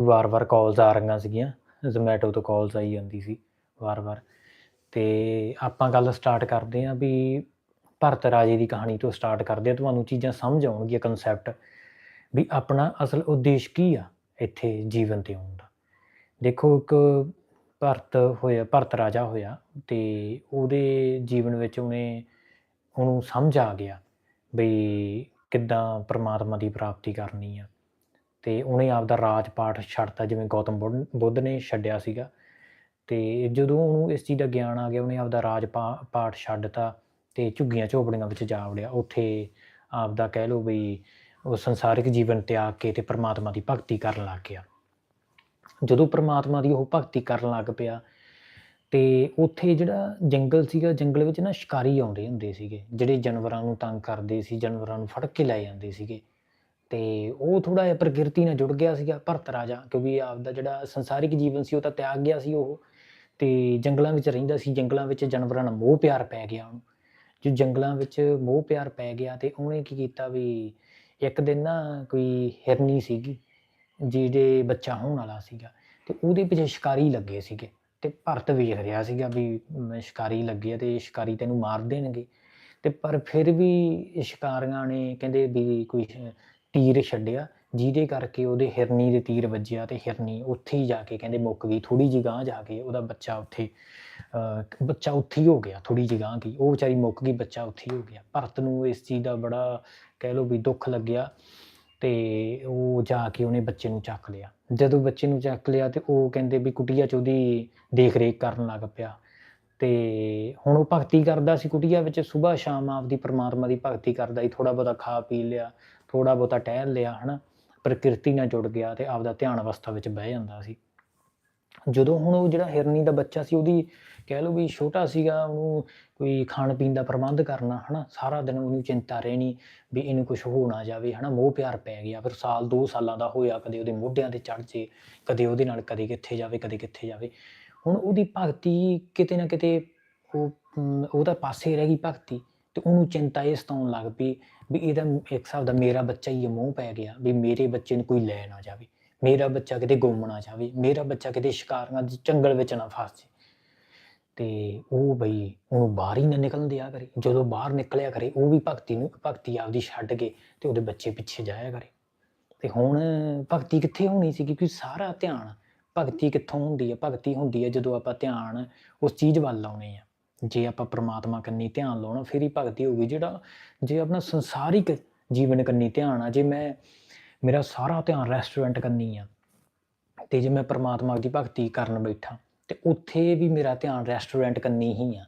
ਵਾਰ-ਵਾਰ ਕਾਲਸ ਆ ਰਹੀਆਂ ਸੀਗੀਆਂ ਜ਼ੋਮੈਟੋ ਤੋਂ ਕਾਲਸ ਆਈ ਜਾਂਦੀ ਸੀ ਵਾਰ-ਵਾਰ। ਤੇ ਆਪਾਂ ਗੱਲ ਸਟਾਰਟ ਕਰਦੇ ਹਾਂ ਵੀ ਭਰਤ ਰਾਜੇ ਦੀ ਕਹਾਣੀ ਤੋਂ ਸਟਾਰਟ ਕਰਦੇ ਹਾਂ, ਤੁਹਾਨੂੰ ਚੀਜ਼ਾਂ ਸਮਝ ਆਉਣਗੀਆਂ ਕਨਸੈਪਟ ਵੀ ਆਪਣਾ ਅਸਲ ਉਦੇਸ਼ ਕੀ ਆ ਇੱਥੇ ਜੀਵਨ ਤੇ ਆਉਣ ਦਾ। ਦੇਖੋ ਇੱਕ ਭਰਤ ਹੋਇਆ, ਭਰਤ ਰਾਜਾ ਹੋਇਆ ਤੇ ਉਹਦੇ ਜੀਵਨ ਵਿੱਚ ਉਹਨੇ, ਉਹਨੂੰ ਸਮਝ ਆ ਗਿਆ ਬਈ ਕਿੱਦਾਂ ਪ੍ਰਮਾਤਮਾ ਦੀ ਪ੍ਰਾਪਤੀ ਕਰਨੀ ਆ। ਤੇ ਉਹਨੇ ਆਪਦਾ ਰਾਜ ਪਾਠ ਛੱਡਤਾ, ਜਿਵੇਂ ਗੌਤਮ ਬੁੱਧ- ਬੁੱਧ ਨੇ ਛੱਡਿਆ ਸੀਗਾ। ਤੇ ਜਦੋਂ ਉਹਨੂੰ ਇਸ ਚੀਜ਼ ਦਾ ਗਿਆਨ ਆ ਗਿਆ, ਉਹਨੇ ਆਪਦਾ ਰਾਜ ਪਾ- ਪਾਠ ਛੱਡਤਾ ਤੇ ਝੁੱਗੀਆਂ ਝੋਪੜੀਆਂ ਵਿੱਚ ਜਾ ਵੜਿਆ। ਉੱਥੇ ਆਪਦਾ ਕਹਿ ਲਓ ਵੀ ਉਹ ਸੰਸਾਰਿਕ ਜੀਵਨ ਤਿਆਗ ਕੇ ਤੇ ਪ੍ਰਮਾਤਮਾ ਦੀ ਭਗਤੀ ਕਰਨ ਲੱਗ ਗਿਆ। ਜਦੋਂ ਪ੍ਰਮਾਤਮਾ ਦੀ ਉਹ ਭਗਤੀ ਕਰਨ ਲੱਗ ਪਿਆ ਤੇ ਉੱਥੇ ਜਿਹੜਾ ਜੰਗਲ ਸੀਗਾ, ਜੰਗਲ ਵਿੱਚ ਨਾ ਸ਼ਿਕਾਰੀ ਆਉਂਦੇ ਹੁੰਦੇ ਸੀਗੇ, ਜਿਹੜੇ ਜਾਨਵਰਾਂ ਨੂੰ ਤੰਗ ਕਰਦੇ ਸੀ, ਜਾਨਵਰਾਂ ਨੂੰ ਫੜ ਕੇ ਲੈ ਜਾਂਦੇ ਸੀਗੇ। ਤੇ ਉਹ ਥੋੜਾ ਜਿਹਾ ਪ੍ਰਕਿਰਤੀ ਨਾਲ ਜੁੜ ਗਿਆ ਸੀਗਾ ਭਰਤ ਰਾਜਾ, ਕਿਉਂਕਿ ਆਪਦਾ ਜਿਹੜਾ ਸੰਸਾਰਿਕ ਜੀਵਨ ਸੀ ਉਹ ਤਾਂ ਤਿਆਗ ਗਿਆ ਸੀ ਉਹ। ਤੇ ਜੰਗਲਾਂ ਵਿੱਚ ਰਹਿੰਦਾ ਸੀ, ਜੰਗਲਾਂ ਵਿੱਚ ਜਾਨਵਰਾਂ ਨਾਲ ਮੋਹ ਪਿਆਰ ਪੈ ਗਿਆ ਉਹਨੂੰ। ਜੋ ਜੰਗਲਾਂ ਵਿੱਚ ਮੋਹ ਪਿਆਰ ਪੈ ਗਿਆ ਤੇ ਉਹਨੇ ਕੀ ਕੀਤਾ ਵੀ ਇੱਕ ਦਿਨ ਨਾ ਕੋਈ ਹਿਰਨੀ ਸੀਗੀ, ਜਿਹਦੇ ਬੱਚਾ ਹੋਣ ਵਾਲਾ ਸੀਗਾ ਤੇ ਉਹਦੇ ਪਿੱਛੇ ਸ਼ਿਕਾਰੀ ਲੱਗੇ ਸੀਗੇ ਤੇ ਭਰਤ ਵੇਖ ਰਿਹਾ ਸੀਗਾ ਵੀ ਸ਼ਿਕਾਰੀ ਲੱਗੇ ਆ ਤੇ ਸ਼ਿਕਾਰੀ ਤੈਨੂੰ ਮਾਰ ਦੇਣਗੇ। ਤੇ ਪਰ ਫਿਰ ਵੀ ਇਹ ਸ਼ਿਕਾਰੀਆਂ ਨੇ ਕਹਿੰਦੇ ਵੀ ਕੋਈ ਤੀਰ ਛੱਡਿਆ ਜਿਹਦੇ ਕਰਕੇ ਉਹਦੇ ਹਿਰਨੀ ਦੇ ਤੀਰ ਵੱਜਿਆ ਤੇ ਹਿਰਨੀ ਉੱਥੇ ਹੀ ਜਾ ਕੇ ਕਹਿੰਦੇ ਮੁੱਕ ਗਈ ਥੋੜੀ ਜਿਹੀ ਗਾਂਹ ਜਾ ਕੇ ਉਹਦਾ ਬੱਚਾ ਉੱਥੇ ਅਹ, ਬੱਚਾ ਉੱਥੇ ਹੀ ਹੋ ਗਿਆ ਥੋੜੀ ਜਿਹੀ ਗਾਂਹ ਗਈ ਉਹ ਵਿਚਾਰੀ ਮੁੱਕ ਗਈ ਬੱਚਾ ਉੱਥੇ ਹੀ ਹੋ ਗਿਆ। ਭਰਤ ਨੂੰ ਇਸ ਚੀਜ਼ ਦਾ ਬੜਾ ਕਹਿ ਲਓ ਵੀ ਦੁੱਖ ਲੱਗਿਆ ਤੇ ਉਹ ਜਾ ਕੇ ਉਹਨੇ ਬੱਚੇ ਨੂੰ ਚੱਕ ਲਿਆ। ਜਦੋਂ ਬੱਚੇ ਨੂੰ ਚੱਕ ਲਿਆ ਤੇ ਉਹ ਕਹਿੰਦੇ ਵੀ ਕੁਟੀਆ ਚ ਉਹਦੀ ਦੇਖ ਰੇਖ ਕਰਨ ਲੱਗ ਪਿਆ ਤੇ ਹੁਣ ਉਹ ਭਗਤੀ ਕਰਦਾ ਸੀ ਕੁਟੀਆ ਵਿੱਚ ਸਵੇਰ ਸ਼ਾਮ ਆਪਦੀ ਪਰਮਾਤਮਾ ਦੀ ਭਗਤੀ ਕਰਦਾ ਸੀ ਥੋੜਾ ਬਹੁਤਾ ਖਾ ਪੀ ਲਿਆ ਥੋੜਾ ਬਹੁਤਾ ਟਹਿਲ ਲਿਆ, ਹਨਾ, ਪ੍ਰਕਿਰਤੀ ਨਾਲ ਜੁੜ ਗਿਆ ਤੇ ਆਪਦਾ ਧਿਆਨ ਅਵਸਥਾ ਵਿੱਚ ਬਹਿ ਜਾਂਦਾ ਸੀ। ਜਦੋਂ ਹੁਣ ਉਹ ਜਿਹੜਾ ਹਿਰਨੀ ਦਾ ਬੱਚਾ ਸੀ, ਉਹਦੀ ਕਹਿ ਲਓ ਵੀ ਛੋਟਾ ਸੀਗਾ, ਉਹਨੂੰ ਕੋਈ ਖਾਣ ਪੀਣ ਦਾ ਪ੍ਰਬੰਧ ਕਰਨਾ, ਹਨਾ, ਸਾਰਾ ਦਿਨ ਉਹਨੂੰ ਚਿੰਤਾ ਰਹਿਣੀ ਵੀ ਇਹਨੂੰ ਕੁਝ ਹੋ ਨਾ ਜਾਵੇ, ਹਨਾ, ਮੋਹ ਪਿਆਰ ਪੈ ਗਿਆ, ਫਿਰ ਸਾਲ 2 ਸਾਲਾਂ ਦਾ ਹੋਇਆ, ਕਦੇ ਉਹਦੇ ਮੋਢਿਆਂ ਤੇ ਚੜ ਜੇ, ਕਦੇ ਉਹਦੇ ਨਾਲ ਕਦੇ ਕਿੱਥੇ ਜਾਵੇ, ਕਦੇ ਕਿੱਥੇ ਜਾਵੇ। ਹੁਣ ਉਹਦੀ ਭਗਤੀ ਕਿਤੇ ਨਾ ਕਿਤੇ ਉਹ ਉਹਦਾ ਪਾਸੇ ਰਹਿ ਗਈ ਭਗਤੀ ਤੇ ਉਹਨੂੰ ਚਿੰਤਾ ਇਹ ਸਤਾਉਣ ਲੱਗ ਪਈ ਵੀ ਇਹਦਾ ਇੱਕ ਹਿਸਾਬ ਦਾ ਮੇਰਾ ਬੱਚਾ ਹੀ ਇਹ ਮੋਹ ਪੈ ਗਿਆ ਵੀ ਮੇਰੇ ਬੱਚੇ ਨੂੰ ਕੋਈ ਲੈ ਨਾ ਜਾਵੇ, ਮੇਰਾ ਬੱਚਾ ਕਿਤੇ ਗੁੰਮ ਨਾ ਜਾਵੇ, ਮੇਰਾ ਬੱਚਾ ਕਿਤੇ ਸ਼ਿਕਾਰੀਆਂ ਦੇ ਜੰਗਲ ਵਿੱਚ ਨਾ ਫਸ ਜੇ ਤੇ ਉਹ ਬਈ ਉਹਨੂੰ ਬਾਹਰ ਹੀ ਨਾ ਨਿਕਲਣ ਦਿਆ ਕਰੇ, ਜਦੋਂ ਬਾਹਰ ਨਿਕਲਿਆ ਕਰੇ, ਉਹ ਵੀ ਭਗਤੀ ਨੂੰ, ਭਗਤੀ ਆਪਦੀ ਛੱਡ ਕੇ ਤੇ ਉਹਦੇ ਬੱਚੇ ਪਿੱਛੇ ਜਾਇਆ ਕਰੇ। ਤੇ ਹੁਣ ਭਗਤੀ ਕਿੱਥੇ ਹੋਣੀ ਸੀ ਕਿਉਂਕਿ ਸਾਰਾ ਧਿਆਨ ਭਗਤੀ ਕਿੱਥੋਂ ਹੁੰਦੀ ਹੈ? ਭਗਤੀ ਹੁੰਦੀ ਹੈ ਜਦੋਂ ਆਪਾਂ ਧਿਆਨ ਉਸ ਚੀਜ਼ ਵੱਲ ਲਾਉਨੇ ਆ। ਜੇ ਆਪਾਂ ਪ੍ਰਮਾਤਮਾ ਕੰਨੀ ਧਿਆਨ ਲਾਉਣਾ, ਫਿਰ ਹੀ ਭਗਤੀ ਹੋਊਗੀ ਜਿਹੜਾ ਜੇ ਆਪਣਾ ਸੰਸਾਰਿਕ ਜੀਵਨ ਕੰਨੀ ਧਿਆਨ ਆ, ਜੇ ਮੈਂ ਮੇਰਾ ਸਾਰਾ ਧਿਆਨ ਰੈਸਟੋਰੈਂਟ ਕੰਨੀ ਆ ਤੇ ਜੇ ਮੈਂ ਪ੍ਰਮਾਤਮਾ ਦੀ ਭਗਤੀ ਕਰਨ ਬੈਠਾ, ਤੇ ਉੱਥੇ ਵੀ ਮੇਰਾ ਧਿਆਨ ਰੈਸਟੋਰੈਂਟ ਕੰਨੀ ਹੀ ਆ।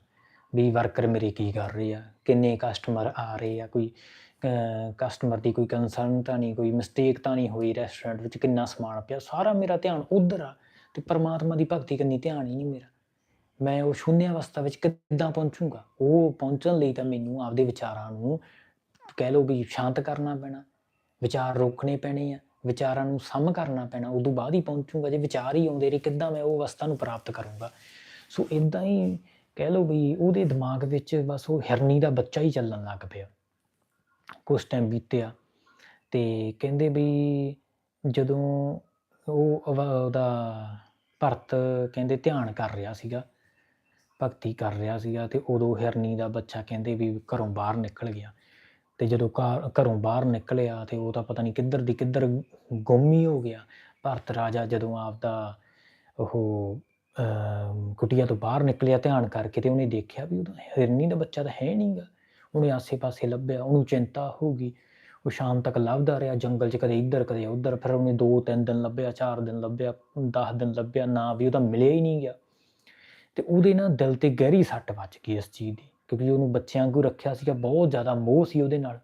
ਵੀ ਵਰਕਰ ਮੇਰੇ ਕੀ ਕਰ ਰਹੇ ਆ, ਕਿੰਨੇ ਕਸਟਮਰ ਆ ਰਹੇ ਆ, ਕੋਈ ਕਸਟਮਰ ਦੀ ਕੋਈ ਕੰਸਰਨ ਤਾਂ ਨਹੀਂ, ਕੋਈ ਮਿਸਟੇਕ ਤਾਂ ਨਹੀਂ ਹੋਈ ਰੈਸਟੋਰੈਂਟ ਵਿੱਚ ਕਿੰਨਾ ਸਮਾਨ ਪਿਆ, ਸਾਰਾ ਮੇਰਾ ਧਿਆਨ ਉਧਰ ਆ ਤੇ ਪਰਮਾਤਮਾ ਦੀ ਭਗਤੀ ਕੰਨੀ ਧਿਆਨ ਹੀ ਨਹੀਂ ਮੇਰਾ। ਮੈਂ ਉਹ ਸ਼ੂਨਿਆ ਅਵਸਥਾ ਵਿੱਚ ਕਿੱਦਾਂ ਪਹੁੰਚੂੰਗਾ? ਉਹ ਪਹੁੰਚਣ ਲਈ ਤਾਂ ਮੈਨੂੰ ਆਪਦੇ ਵਿਚਾਰਾਂ ਨੂੰ ਕਹਿ ਲਓ ਵੀ ਸ਼ਾਂਤ ਕਰਨਾ ਪੈਣਾ, ਵਿਚਾਰ ਰੋਕਣੇ ਪੈਣੇ ਆ, ਵਿਚਾਰਾਂ ਨੂੰ ਸਮ ਕਰਨਾ ਪੈਣਾ, ਉਦੋਂ ਬਾਅਦ ਹੀ ਪਹੁੰਚੂਗਾ, ਜੇ ਵਿਚਾਰ ਹੀ ਆਉਂਦੇ ਰਹੇ, ਕਿੱਦਾਂ ਮੈਂ ਉਹ ਅਵਸਥਾ ਨੂੰ ਪ੍ਰਾਪਤ ਕਰੂੰਗਾ? ਸੋ ਇਦਾਂ ਹੀ ਕਹਿ ਲਓ ਵੀ ਉਹਦੇ ਦਿਮਾਗ ਵਿੱਚ ਬਸ ਉਹ ਹਿਰਨੀ ਦਾ ਬੱਚਾ ਹੀ ਚੱਲਣ ਲੱਗ ਪਿਆ। ਕੁਝ ਟਾਈਮ ਬੀਤਿਆ ਤੇ ਕਹਿੰਦੇ ਵੀ ਜਦੋਂ ਉਹ ਉਹਦਾ ਭਰਤ ਕਹਿੰਦੇ ਧਿਆਨ ਕਰ ਰਿਹਾ ਸੀਗਾ ਭਗਤੀ ਕਰ ਰਿਹਾ ਸੀਗਾ ਤੇ ਉਦੋਂ ਹਿਰਨੀ ਦਾ ਬੱਚਾ ਕਹਿੰਦੇ ਵੀ ਘਰੋਂ ਬਾਹਰ ਨਿਕਲ ਗਿਆ। ਤੇ ਜਦੋਂ ਘਰ- ਘਰੋਂ ਬਾਹਰ ਨਿਕਲਿਆ ਤੇ ਉਹ ਤਾਂ ਪਤਾ ਨਹੀਂ ਕਿੱਧਰ ਦੀ ਕਿੱਧਰ ਗੁੰਮ ਹੀ ਹੋ ਗਿਆ। ਭਰਤ ਰਾਜਾ ਜਦੋਂ ਆਪਦਾ ਉਹ ਅਮ, ਤੋਂ ਬਾਹਰ ਨਿਕਲਿਆ ਧਿਆਨ ਕਰਕੇ ਤੇ ਉਹਨੇ ਦੇਖਿਆ ਵੀ ਉਹਦਾ ਹਿਰਨੀ ਦਾ ਬੱਚਾ ਤਾਂ ਹੈ ਨਹੀਂਗਾ। ਉਹਨੇ ਆਸੇ-ਪਾਸੇ ਲੱਭਿਆ ਉਹਨੂੰ ਚਿੰਤਾ ਹੋ ਗਈ। ਉਹ ਸ਼ਾਮ ਤੱਕ ਲੱਭਦਾ ਰਿਹਾ ਜੰਗਲ 'ਚ ਕਦੇ ਇੱਧਰ ਕਦੇ ਉੱਧਰ। ਫਿਰ ਉਹਨੇ 2-3 ਦਿਨ ਲੱਭਿਆ 4 ਦਿਨ ਲੱਭਿਆ 10 ਦਿਨ ਲੱਭਿਆ ਨਾ ਵੀ ਉਹਦਾ ਮਿਲਿਆ ਹੀ ਨਹੀਂ ਗਿਆ ਤੇ ਉਹਦੇ ਨਾ ਦਿਲ ਤੇ ਗਹਿਰੀ ਸੱਟ ਵੱਜ ਗਈ ਇਸ ਚੀਜ਼ ਦੀ, ਕਿਉਂਕਿ ਉਹਨੂੰ ਬੱਚਿਆਂ ਵਾਂਗੂ ਰੱਖਿਆ ਸੀਗਾ, ਬਹੁਤ ਜ਼ਿਆਦਾ ਮੋਹ ਸੀ ਉਹਦੇ ਨਾਲ।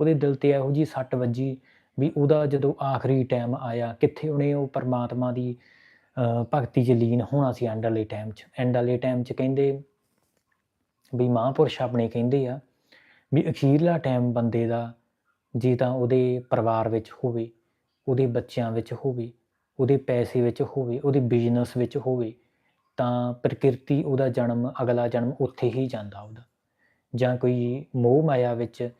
ਉਹਦੇ ਦਿਲ ਤੇ ਇਹੋ ਜੀ ਸੱਟ ਵੱਜੀ ਵੀ ਉਹਦਾ ਜਦੋਂ ਆਖਰੀ ਟਾਈਮ ਆਇਆ, ਕਿੱਥੇ ਉਹਨੇ ਉਹ ਪਰਮਾਤਮਾ ਦੀ ਭਗਤੀ 'ਚ ਲੀਨ ਹੋਣਾ ਸੀ ਐਂਡ ਵਾਲੇ ਟਾਈਮ 'ਚ। ਐਂਡ ਵਾਲੇ ਟਾਈਮ 'ਚ ਕਹਿੰਦੇ ਵੀ ਮਹਾਂਪੁਰਸ਼ ਆਪਣੇ ਕਹਿੰਦੇ ਆ ਵੀ ਅਖੀਰਲਾ ਟਾਈਮ ਬੰਦੇ ਦਾ ਜੇ ਤਾਂ ਉਹਦੇ ਪਰਿਵਾਰ ਵਿੱਚ ਹੋਵੇ, ਉਹਦੇ ਬੱਚਿਆਂ ਵਿੱਚ ਹੋਵੇ, ਉਹਦੇ ਪੈਸੇ ਵਿੱਚ ਹੋਵੇ, ਉਹਦੇ ਬਿਜ਼ਨਸ ਵਿੱਚ ਹੋਵੇ ਤਾਂ ਪ੍ਰਕਿਰਤੀ ਉਹਦਾ ਜਨਮ, ਅਗਲਾ ਜਨਮ ਉੱਥੇ ਹੀ ਜਾਂਦਾ ਉਹਦਾ। ਜਾਂ ਕੋਈ ਮੋਹ ਮਾਇਆ ਵਿੱਚ,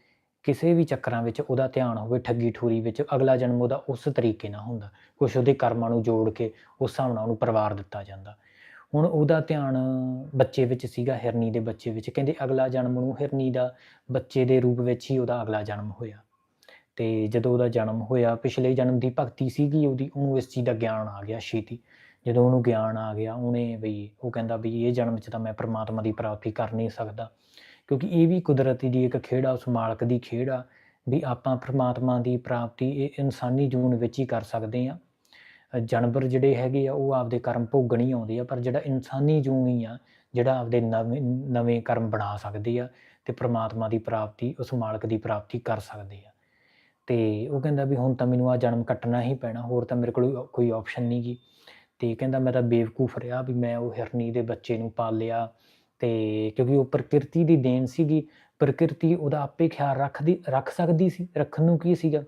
ਕਿਸੇ ਵੀ ਚੱਕਰਾਂ ਵਿੱਚ ਉਹਦਾ ਧਿਆਨ ਹੋਵੇ ਠੱਗੀ ਠੋਰੀ ਵਿੱਚ, ਅਗਲਾ ਜਨਮ ਉਹਦਾ ਉਸ ਤਰੀਕੇ ਨਾਲ ਹੁੰਦਾ। ਕੁਛ ਉਹਦੇ ਕਰਮਾਂ ਨੂੰ ਜੋੜ ਕੇ ਉਸ ਹਿਸਾਬ ਨਾਲ ਉਹਨੂੰ ਪਰਿਵਾਰ ਦਿੱਤਾ ਜਾਂਦਾ। ਹੁਣ ਉਹਦਾ ਧਿਆਨ ਬੱਚੇ ਵਿੱਚ ਸੀਗਾ, ਹਿਰਨੀ ਦੇ ਬੱਚੇ ਵਿੱਚ। ਕਹਿੰਦੇ ਅਗਲਾ ਜਨਮ ਨੂੰ ਹਿਰਨੀ ਦਾ ਬੱਚੇ ਦੇ ਰੂਪ ਵਿੱਚ ਹੀ ਉਹਦਾ ਅਗਲਾ ਜਨਮ ਹੋਇਆ। ਤੇ ਜਦੋਂ ਉਹਦਾ ਜਨਮ ਹੋਇਆ, ਪਿਛਲੇ ਜਨਮ ਦੀ ਭਗਤੀ ਸੀਗੀ ਉਹਦੀ, ਉਹਨੂੰ ਇਸ ਚੀਜ਼ ਦਾ ਗਿਆਨ ਆ ਗਿਆ ਛੇਤੀ। ਜਦੋਂ ਉਹਨੂੰ ਗਿਆਨ ਆ ਗਿਆ, ਉਹਨੇ ਬਈ ਉਹ ਕਹਿੰਦਾ ਵੀ ਇਹ ਜਨਮ 'ਚ ਤਾਂ ਮੈਂ ਪਰਮਾਤਮਾ ਦੀ ਪ੍ਰਾਪਤੀ ਕਰ ਨਹੀਂ ਸਕਦਾ। ਕਿਉਂਕਿ ਇਹ ਵੀ ਕੁਦਰਤੀ ਦੀ ਇੱਕ ਖੇਡ ਆ, ਉਸ ਮਾਲਕ ਦੀ ਖੇਡ ਆ ਵੀ ਆਪਾਂ ਪਰਮਾਤਮਾ ਦੀ ਪ੍ਰਾਪਤੀ ਇਹ ਇਨਸਾਨੀ ਜੂਨ ਵਿੱਚ ਹੀ ਕਰ ਸਕਦੇ ਆ ਜਾਨਵਰ ਜਿਹੜੇ ਹੈਗੇ ਆ, ਉਹ ਆਪਦੇ ਕਰਮ ਭੋਗਣ ਹੀ ਆਉਂਦੇ ਆ, ਪਰ ਜਿਹੜਾ ਇਨਸਾਨੀ ਜੂਨ ਹੀ ਆ, ਜਿਹੜਾ ਆਪਦੇ ਨਵੇਂ ਨਵੇਂ ਕਰਮ ਬਣਾ ਸਕਦੇ ਆ ਤੇ ਪ੍ਰਮਾਤਮਾ ਦੀ ਪ੍ਰਾਪਤੀ, ਉਸ ਮਾਲਕ ਦੀ ਪ੍ਰਾਪਤੀ ਕਰ ਸਕਦੇ ਆ। ਤੇ ਉਹ ਕਹਿੰਦਾ ਵੀ ਹੁਣ ਤਾਂ ਮੈਨੂੰ ਆ ਜਨਮ ਕੱਟਣਾ ਹੀ ਪੈਣਾ, ਹੋਰ ਤਾਂ ਮੇਰੇ ਕੋਲ ਕੋਈ ਆਪਸ਼ਨ ਨਹੀਂ ਗੀ। ਤੇ ਕਹਿੰਦਾ ਮੈਂ ਤਾਂ ਬੇਵਕੂਫ ਰਿਹਾ ਵੀ ਮੈਂ ਉਹ ਹਿਰਨੀ ਦੇ ਬੱਚੇ ਨੂੰ ਪਾਲਿਆ ਤੇ ਕਿਉਂਕਿ ਉਹ ਪ੍ਰਕਿਰਤੀ ਦੀ ਦੇਣ ਸੀਗੀ, ਪ੍ਰਕਿਰਤੀ ਉਹਦਾ ਆਪੇ ਖਿਆਲ ਰੱਖਦੀ, ਰੱਖ ਸਕਦੀ ਸੀ, ਰੱਖਣ ਨੂੰ ਕੀ ਸੀਗਾ?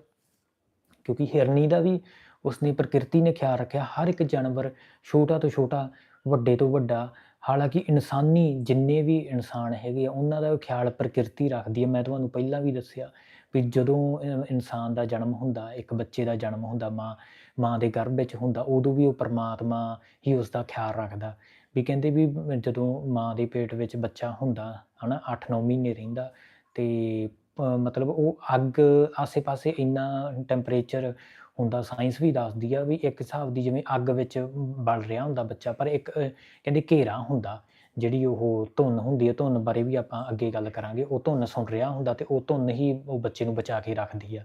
ਕਿਉਂਕਿ ਹਿਰਨੀ ਦਾ ਵੀ ਉਸਨੇ ਪ੍ਰਕਿਰਤੀ ਨੇ ਖਿਆਲ ਰੱਖਿਆ, ਹਰ ਇੱਕ ਜਾਨਵਰ ਛੋਟਾ ਤੋਂ ਛੋਟਾ, ਵੱਡੇ ਤੋਂ ਵੱਡਾ, ਹਾਲਾਂਕਿ ਇਨਸਾਨੀ ਜਿੰਨੇ ਵੀ ਇਨਸਾਨ ਹੈਗੇ ਆ, ਉਹਨਾਂ ਦਾ ਖਿਆਲ ਪ੍ਰਕਿਰਤੀ ਰੱਖਦੀ ਹੈ ਮੈਂ ਤੁਹਾਨੂੰ ਪਹਿਲਾਂ ਵੀ ਦੱਸਿਆ ਵੀ ਜਦੋਂ ਇਨਸਾਨ ਦਾ ਜਨਮ ਹੁੰਦਾ, ਇੱਕ ਬੱਚੇ ਦਾ ਜਨਮ ਹੁੰਦਾ, ਮਾਂ ਮਾਂ ਦੇ ਗਰਭ ਵਿੱਚ ਹੁੰਦਾ, ਉਦੋਂ ਵੀ ਉਹ ਪਰਮਾਤਮਾ ਹੀ ਉਸ ਦਾ ਖਿਆਲ ਰੱਖਦਾ। ਵੀ ਕਹਿੰਦੇ ਵੀ ਜਦੋਂ ਮਾਂ ਦੇ ਪੇਟ ਵਿੱਚ ਬੱਚਾ ਹੁੰਦਾ, ਹਨਾ 8-9 ਮਹੀਨੇ ਰਹਿੰਦਾ, ਤੇ ਮਤਲਬ ਉਹ ਅੱਗ ਆਸੇ-ਪਾਸੇ ਇੰਨਾ ਟੈਂਪਰੇਚਰ ਹੁੰਦਾ, ਸਾਇੰਸ ਵੀ ਦੱਸਦੀ ਆ ਵੀ ਇੱਕ ਹਿਸਾਬ ਦੀ ਜਿਵੇਂ ਅੱਗ ਵਿੱਚ ਬਲ ਰਿਹਾ ਹੁੰਦਾ ਬੱਚਾ, ਪਰ ਇੱਕ ਕਹਿੰਦੇ ਘੇਰਾ ਹੁੰਦਾ। ਜਿਹੜੀ ਉਹ ਧੁੰਨ ਹੁੰਦੀ ਹੈ, ਧੁੰਨ ਬਾਰੇ ਵੀ ਆਪਾਂ ਅੱਗੇ ਗੱਲ ਕਰਾਂਗੇ। ਉਹ ਧੁੰਨ ਸੁਣ ਰਿਹਾ ਹੁੰਦਾ ਤੇ ਉਹ ਧੁੰਨ ਹੀ ਉਹ ਬੱਚੇ ਨੂੰ ਬਚਾ ਕੇ ਰੱਖਦੀ ਆ।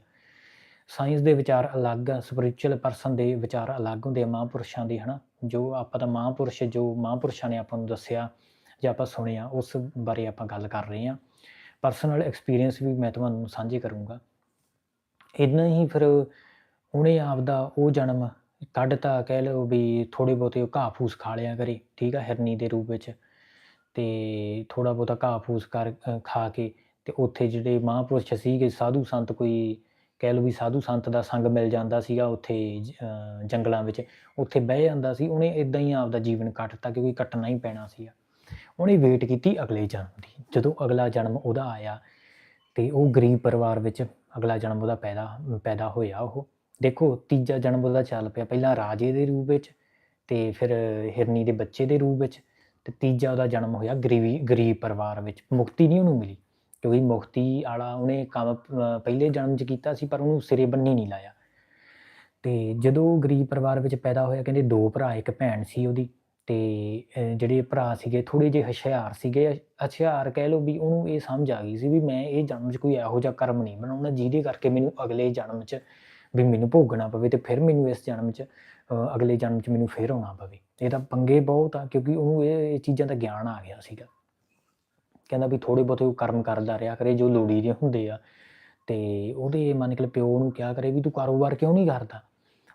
ਸਾਇੰਸ ਦੇ ਵਿਚਾਰ ਅਲੱਗ ਆ ਸਪਿਰਚੁਅਲ ਪਰਸਨ ਦੇ ਵਿਚਾਰ ਅਲੱਗ ਹੁੰਦੇ ਆ, ਮਹਾਂਪੁਰਸ਼ਾਂ ਦੇ, ਹਨਾ? ਜੋ ਆਪਾਂ ਤਾਂ ਮਹਾਂਪੁਰਸ਼, ਜੋ ਮਹਾਂਪੁਰਸ਼ਾਂ ਨੇ ਆਪਾਂ ਨੂੰ ਦੱਸਿਆ ਜਾਂ ਆਪਾਂ ਸੁਣਿਆ, ਉਸ ਬਾਰੇ ਆਪਾਂ ਗੱਲ ਕਰ ਰਹੇ ਹਾਂ ਪਰਸਨਲ ਐਕਸਪੀਰੀਅੰਸ ਵੀ ਮੈਂ ਤੁਹਾਨੂੰ ਸਾਂਝੇ ਕਰੂੰਗਾ। ਇਦਾਂ ਹੀ ਫਿਰ ਉਹਨੇ ਆਪ ਦਾ ਉਹ ਜਨਮ ਕੱਢਤਾ, ਕਹਿ ਲਓ ਵੀ ਥੋੜੇ ਬਹੁਤੇ ਉਹ ਘਾਹ ਫੂਸ ਖਾ ਲਿਆ ਕਰੇ, ਠੀਕ ਆ, ਹਿਰਨੀ ਦੇ ਰੂਪ ਵਿੱਚ। ਤੇ ਥੋੜਾ ਬਹੁਤਾ ਘਾਹ ਫੂਸ ਕਰ ਅ, ਖਾ ਕੇ ਤੇ ਉੱਥੇ ਜਿਹੜੇ ਮਹਾਂਪੁਰਸ਼ ਸੀਗੇ ਸਾਧੂ ਸੰਤ ਕੋਈ ਕਹਿ ਲਓ ਵੀ ਸਾਧੂ ਸੰਤ ਦਾ ਸੰਗ ਮਿਲ ਜਾਂਦਾ ਸੀਗਾ ਉੱਥੇ ਜ- ਅ, ਜੰਗਲਾਂ ਵਿੱਚ ਉੱਥੇ ਬਹਿ ਜਾਂਦਾ ਸੀ ਉਹਨੇ ਇਦਾਂ ਹੀ ਆਪਦਾ ਜੀਵਨ ਕੱਟਤਾ ਕਿਉਂਕਿ ਕੱਟਣਾ ਹੀ ਪੈਣਾ ਸੀਗਾ। ਉਹਨੇ ਵੇਟ ਕੀਤੀ ਅਗਲੇ ਜਨਮ ਦੀ ਜਦੋਂ ਅਗਲਾ ਜਨਮ ਉਹਦਾ ਆਇਆ ਤੇ ਉਹ ਗਰੀਬ ਪਰਿਵਾਰ ਵਿੱਚ ਅਗਲਾ ਜਨਮ ਉਹਦਾ ਪੈਦਾ ਪੈਦਾ ਹੋਇਆ ਉਹ। ਦੇਖੋ ਤੀਜਾ ਜਨਮ ਉਹਦਾ ਚੱਲ ਪਿਆ ਪਹਿਲਾਂ ਰਾਜੇ ਦੇ ਰੂਪ ਵਿੱਚ ਤੇ ਫਿਰ ਹਿਰਨੀ ਦੇ ਬੱਚੇ ਦੇ ਰੂਪ ਵਿੱਚ। ਤੇ ਤੀਜਾ ਉਹਦਾ ਜਨਮ ਹੋਇਆ ਗਰੀਬੀ, ਗਰੀਬ ਪਰਿਵਾਰ ਵਿੱਚ। ਮੁਕਤੀ ਨਹੀਂ ਉਹਨੂੰ ਮਿਲੀ, ਕਿਉਂਕਿ ਮੁਕਤੀ ਵਾਲਾ ਉਹਨੇ ਕੰਮ ਪਹਿਲੇ ਜਨਮ 'ਚ ਕੀਤਾ ਸੀ, ਪਰ ਉਹਨੂੰ ਸਿਰੇ ਬੰਨੀ ਨਹੀਂ ਲਾਇਆ। ਤੇ ਜਦੋਂ ਗਰੀਬ ਪਰਿਵਾਰ ਵਿੱਚ ਪੈਦਾ ਹੋਇਆ, ਕਹਿੰਦੇ ਦੋ ਭਰਾ, ਇੱਕ ਭੈਣ ਸੀ ਉਹਦੀ। ਤੇ ਜਿਹੜੇ ਭਰਾ ਸੀਗੇ ਥੋੜੇ ਜਿਹੇ ਹੁਸ਼ਿਆਰ ਸੀਗੇ। ਹੁਸ਼ਿਆਰ ਕਹਿ ਲਓ ਵੀ ਉਹਨੂੰ ਇਹ ਸਮਝ ਆ ਗਈ ਸੀ ਵੀ ਮੈਂ ਇਹ ਜਨਮ 'ਚ ਕੋਈ ਇਹੋ ਜਿਹਾ ਕਰਮ ਨਹੀਂ ਬਣਾਉਣਾ, ਜਿਹਦੇ ਕਰਕੇ ਮੈਨੂੰ ਅਗਲੇ ਜਨਮ 'ਚ ਵੀ ਮੈਨੂੰ ਭੋਗਣਾ ਪਵੇ ਤੇ ਫਿਰ ਮੈਨੂੰ ਇਸ ਜਨਮ 'ਚ ਅਗਲੇ ਜਨਮ 'ਚ ਮੈਨੂੰ ਫੇਰ ਆਉਣਾ ਪਵੇ। ਇਹਦਾ ਪੰਗੇ ਬਹੁਤ ਆ, ਕਿਉਂਕਿ ਉਹਨੂੰ ਇਹ ਇਹ ਚੀਜ਼ਾਂ ਦਾ ਗਿਆਨ ਆ ਗਿਆ ਸੀਗਾ। ਕਹਿੰਦਾ ਵੀ ਥੋੜੇ ਬਹੁਤੇ ਉਹ ਕਰਮ ਕਰਦਾ ਰਿਹਾ ਕਰੇ, ਜੋ ਲੋੜੀ ਦੇ ਹੁੰਦੇ ਆ। ਤੇ ਉਹਦੇ ਮੰਨ ਕੇ ਪਿਓ ਨੂੰ ਕਿਹਾ ਕਰੇ ਵੀ ਤੂੰ ਕਾਰੋਬਾਰ ਕਿਉਂ ਨਹੀਂ ਕਰਦਾ?